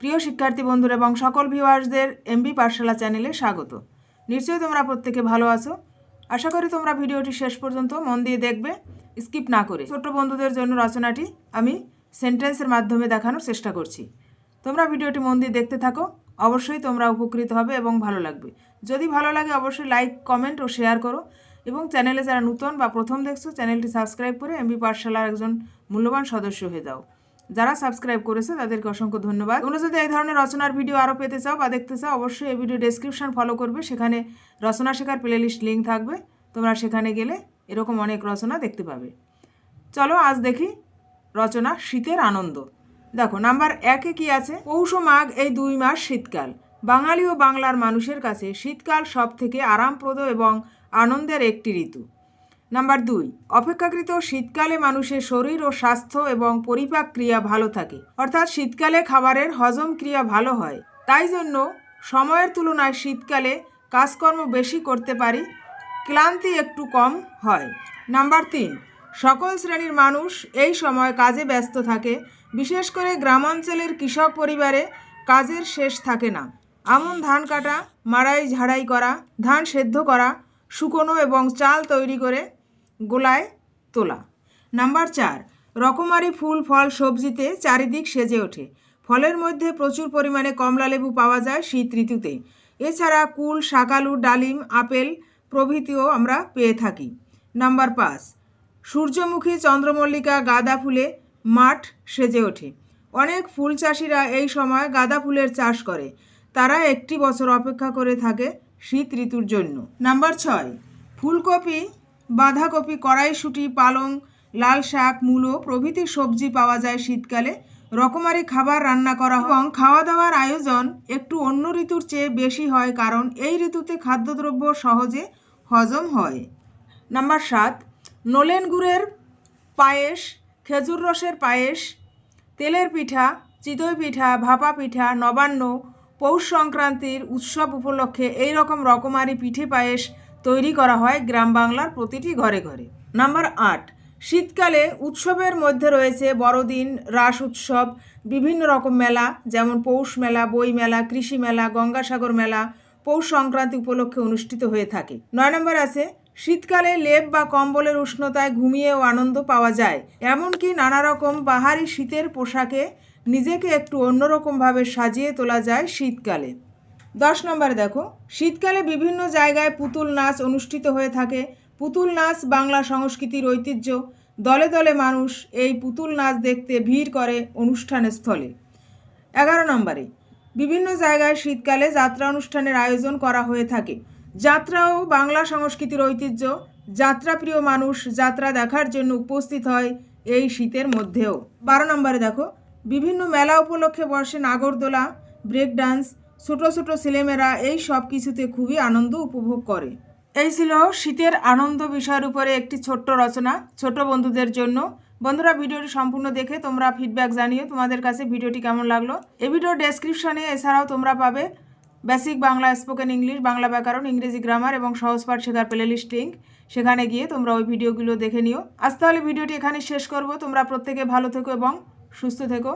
প্রিয় শিক্ষার্থী বন্ধুরা এবং সকল ভিউয়ার্সদের এমবি পাঠশালা চ্যানেলে স্বাগত। নিশ্চয়ই তোমরা প্রত্যেকে ভালো আছো। আশা করি তোমরা ভিডিওটি শেষ পর্যন্ত মন দিয়ে দেখবে। স্কিপ না করে ছোট্ট বন্ধুদের জন্য রচনাটি আমি সেন্টেন্সের মাধ্যমে দেখানোর চেষ্টা করছি। তোমরা ভিডিওটি মন দিয়ে দেখতে থাকো। অবশ্যই তোমরা উপকৃত হবে এবং ভালো লাগবে। যদি ভালো লাগে অবশ্যই লাইক, কমেন্ট ও শেয়ার করো এবং চ্যানেলে যারা নতুন বা প্রথম দেখছ, চ্যানেলটি সাবস্ক্রাইব করে এমবি পাঠশালার একজন মূল্যবান সদস্য হয়ে যাও। যারা সাবস্ক্রাইব করেছে, তাদেরকে অসংখ্য ধন্যবাদ। তোমরা যদি এই ধরনের রচনার ভিডিও আরও পেতে চাও বা দেখতে চাও, অবশ্যই এই ভিডিও ডেসক্রিপশন ফলো করবে। সেখানে রচনা শেখার প্লেলিস্ট লিঙ্ক থাকবে। তোমরা সেখানে গেলে এরকম অনেক রচনা দেখতে পাবে। চলো আজ দেখি রচনা শীতের আনন্দ। দেখো, নাম্বার একে কি আছে? পৌষ মাঘ এই দুই মাস শীতকাল। বাঙালি ও বাংলার মানুষের কাছে শীতকাল সব থেকে আরামপ্রদ এবং আনন্দের একটি ঋতু। নাম্বার দুই, অপেক্ষাকৃত শীতকালে মানুষের শরীর ও স্বাস্থ্য এবং পরিপাক ক্রিয়া ভালো থাকে। অর্থাৎ শীতকালে খাবারের হজম ক্রিয়া ভালো হয়। তাই জন্য সময়ের তুলনায় শীতকালে কাজকর্ম বেশি করতে পারি, ক্লান্তি একটু কম হয়। নাম্বার তিন, সকল শ্রেণির মানুষ এই সময় কাজে ব্যস্ত থাকে, বিশেষ করে গ্রামাঞ্চলের কৃষক পরিবারে কাজের শেষ থাকে না। আমন ধান কাটা, মাড়াই ঝাড়াই করা, ধান সেদ্ধ করা, শুকনো এবং চাল তৈরি করে গোলায় তোলা। নাম্বার চার, রকমারি ফুল, ফল, সবজিতে চারিদিক সেজে ওঠে। ফলের মধ্যে প্রচুর পরিমাণে কমলা লেবু পাওয়া যায় শীত ঋতুতে। এছাড়া কুল, শাকালু, ডালিম, আপেল প্রভৃতিও আমরা পেয়ে থাকি। নাম্বার পাঁচ, সূর্যমুখী চন্দ্রমল্লিকা গাঁদা ফুলে মাঠ সেজে ওঠে। অনেক ফুল চাষিরা এই সময় গাঁদা ফুলের চাষ করে। তারা একটি বছর অপেক্ষা করে থাকে শীত ঋতুর জন্য। নাম্বার ছয়, ফুলকপি বাঁধাকপি, কড়াইশুঁটি, পালং, লাল শাক, মূলো প্রভৃতি সবজি পাওয়া যায় শীতকালে। রকমারি খাবার রান্না করা এবং খাওয়া দাওয়ার আয়োজন একটু অন্য ঋতুর চেয়ে বেশি হয় কারণ এই ঋতুতে খাদ্যদ্রব্য সহজে হজম হয়। নাম্বার সাত, নলেন গুড়ের পায়েস, খেজুর রসের পায়েস, তেলের পিঠা, চিতই পিঠা, ভাপা পিঠা, নবান্ন, পৌষ সংক্রান্তির উৎসব উপলক্ষে এই রকম রকমারি পিঠে পায়েস তৈরি করা হয় গ্রাম বাংলার প্রতিটি ঘরে ঘরে। নাম্বার আট, শীতকালে উৎসবের মধ্যে রয়েছে বড়দিন, রাস উৎসব, বিভিন্ন রকম মেলা, যেমন পৌষ মেলা, বই মেলা, কৃষি মেলা, গঙ্গাসাগর মেলা, পৌষ সংক্রান্তি উপলক্ষে অনুষ্ঠিত হয়ে থাকে। নয় নম্বর আছে, শীতকালে লেপ বা কম্বলের উষ্ণতায় ঘুমিয়েও আনন্দ পাওয়া যায়। এমনকি নানা রকম বাহারি শীতের পোশাকে নিজেকে একটু অন্যরকমভাবে সাজিয়ে তোলা যায় শীতকালে। দশ নম্বরে দেখো, শীতকালে বিভিন্ন জায়গায় পুতুল নাচ অনুষ্ঠিত হয়ে থাকে। পুতুল নাচ বাংলা সংস্কৃতির ঐতিহ্য। দলে দলে মানুষ এই পুতুল নাচ দেখতে ভিড় করে অনুষ্ঠানের স্থলে। এগারো নম্বরে, বিভিন্ন জায়গায় শীতকালে যাত্রা অনুষ্ঠানের আয়োজন করা হয়ে থাকে। যাত্রাও বাংলা সংস্কৃতির ঐতিহ্য। যাত্রাপ্রিয় মানুষ যাত্রা দেখার জন্য উপস্থিত হয় এই শীতের মধ্যেও। বারো নম্বরে দেখো, বিভিন্ন মেলা উপলক্ষে বসে নাগরদোলা, ব্রেক ডান্স ছোটো ছোটো ছেলেমেয়েরা এই সব কিছুতে খুবই আনন্দ উপভোগ করে। এই ছিল শীতের আনন্দ বিষয়ের উপরে একটি ছোট্ট রচনা, ছোট বন্ধুদের জন্য। বন্ধুরা, ভিডিওটি সম্পূর্ণ দেখে তোমরা ফিডব্যাক জানিও তোমাদের কাছে ভিডিওটি কেমন লাগল। এই ভিডিও ডেসক্রিপশনে এছাড়াও তোমরা পাবে basic Bangla spoken English Bangla ব্যাকরণ ইংরেজি গ্রামার এবং সহজ পাঠ শেখার প্লেলিস্ট লিঙ্ক সেখানে গিয়ে তোমরা ওই ভিডিওগুলো দেখে নিও। আজ তাহলে ভিডিওটি এখানে শেষ করব। তোমরা প্রত্যেকে ভালো থেকো এবং সুস্থ থেকো।